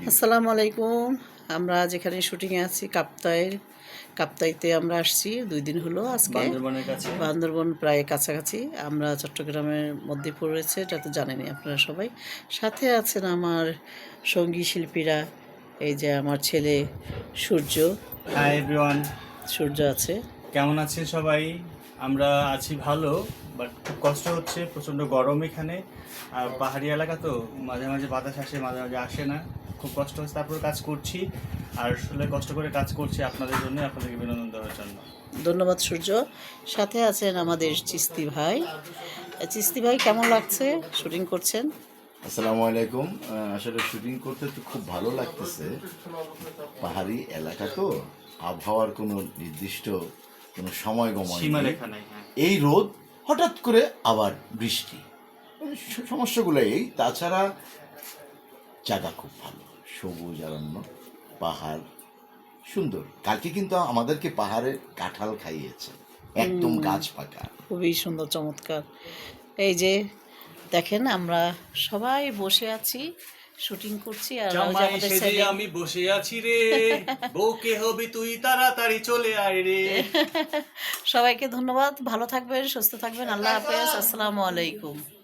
আসসালামু আলাইকুম। আমরা যেখানে শুটিংয়ে আছি কাপ্তাইয়ের কাপ্তাইতে আমরা আসছি। দুই দিন হলো আজকে। বান্দরবন প্রায় কাছাকাছি। আমরা চট্টগ্রামের মধ্যে পড়েছে এটা তো জানেনই আপনারা সবাই। সাথে আছেন আমার সঙ্গী শিল্পীরা এই যে আমার ছেলে সূর্য। সূর্য আছে। কেমন আছেন সবাই? আমরা আছি ভালো বাট খুব কষ্ট হচ্ছে প্রচণ্ড গরম এখানে। আর পাহাড়ি এলাকা তো মাঝে মাঝে বাতাস আসে মাঝে মাঝে আসে না। খুব কষ্ট হচ্ছে তারপর কাজ করছি। আর আসলে কষ্ট করে কাজ করছি আপনাদের জন্য আপনাদেরকে বিনোদন দেওয়ার জন্য। ধন্যবাদ সূর্য। সাথে আছেন আমাদের চিস্তি ভাই। চিস্তি ভাই কেমন লাগছে শুটিং করছেন? আসসালামু আলাইকুম। আসলে শুটিং করতে তো খুব ভালো লাগতেছে। পাহাড়ি এলাকা তো আবহাওয়ার কোনো নির্দিষ্ট কোনো সময়। সীমারেখা নাই। হ্যাঁ। এই রোদ হঠাৎ করে আবার বৃষ্টি। সমস্যাগুলো এই। তাছাড়া জায়গা খুব ভালো। সবুজ অরণ্য পাহাড় সুন্দর। কালকে কিন্তু আমাদেরকে পাহাড়ের কাঁঠাল খাইয়েছে। একদম গাছ পাকা। খুবই সুন্দর চমৎকার। এই যে দেখেন আমরা সবাই বসে আছি। শুটিং করছি আর আমাদের আমি বসে আছি রে। বউকে হবে তুই তাড়াতাড়ি চলে আয় রে। সবাইকে ধন্যবাদ। ভালো থাকবেন সুস্থ থাকবেন। আল্লাহ হাফেজ। আসসালামু আলাইকুম।